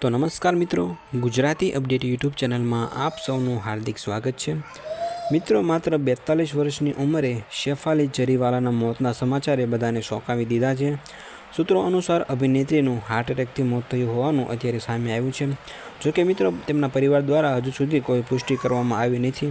તો નમસ્કાર મિત્રો, ગુજરાતી અપડેટ યુટ્યુબ ચેનલમાં આપ સૌનું હાર્દિક સ્વાગત છે. મિત્રો, માત્ર બેતાલીસ વર્ષની ઉંમરે શેફાલી જરીવાલાના મોતના સમાચારે બધાને ચોંકાવી દીધા છે. સૂત્રો અનુસાર અભિનેત્રીનું હાર્ટ એટેકથી મોત થયું હોવાનું અત્યારે સામે આવ્યું છે. જોકે મિત્રો, તેમના પરિવાર દ્વારા હજુ સુધી કોઈ પુષ્ટિ કરવામાં આવી નથી.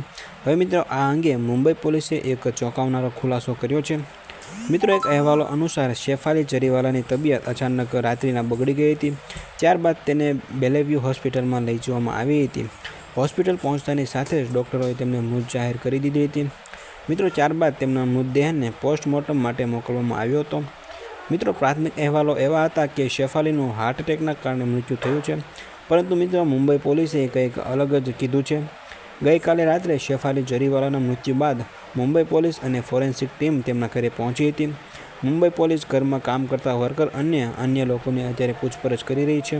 હવે મિત્રો, આ અંગે મુંબઈ પોલીસે એક ચોંકાવનારો ખુલાસો કર્યો છે. મિત્રો એક અહેવાલો અનુસાર શેફાલી જરીવાલાની તબિયત અચાનક રાત્રિના બગડી ગઈ હતી. ત્યારબાદ તેને બેલેવ્યુ હોસ્પિટલમાં લઈ જવામાં આવી હતી. હોસ્પિટલ પહોંચતાની સાથે જ ડૉક્ટરોએ તેમને મૃત જાહેર કરી દીધી હતી. મિત્રો, ત્યારબાદ તેમના મૃતદેહને પોસ્ટમોર્ટમ માટે મોકલવામાં આવ્યો હતો. મિત્રો, પ્રાથમિક અહેવાલો એવા હતા કે શેફાલીનું હાર્ટ એટેકના કારણે મૃત્યુ થયું છે. પરંતુ મિત્રો, મુંબઈ પોલીસે કંઈક અલગ જ કીધું છે. ગઈકાલે રાત્રે શેફાલી જરીવાલાના મૃત્યુ બાદ મુંબઈ પોલીસ અને ફોરેન્સિક ટીમ તેમના ઘરે પહોંચી હતી. મુંબઈ પોલીસ ઘરમાં કામ કરતા વર્કર અને અન્ય લોકોની અત્યારે પૂછપરછ કરી રહી છે.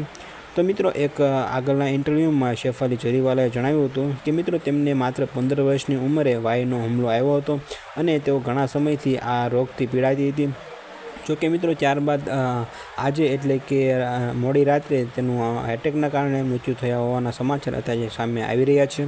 તો મિત્રો, એક આગળના ઇન્ટરવ્યૂમાં શેફાલી જરીવાલાએ જણાવ્યું હતું કે, મિત્રો, તેમને માત્ર પંદર વર્ષની ઉંમરે વાયનો હુમલો આવ્યો હતો અને તેઓ ઘણા સમયથી આ રોગથી પીડાતી હતી. જોકે મિત્રો, ત્યારબાદ આજે એટલે કે મોડી રાત્રે તેનું એટેકના કારણે મૃત્યુ થયા હોવાના સમાચાર અત્યારે સામે આવી રહ્યા છે.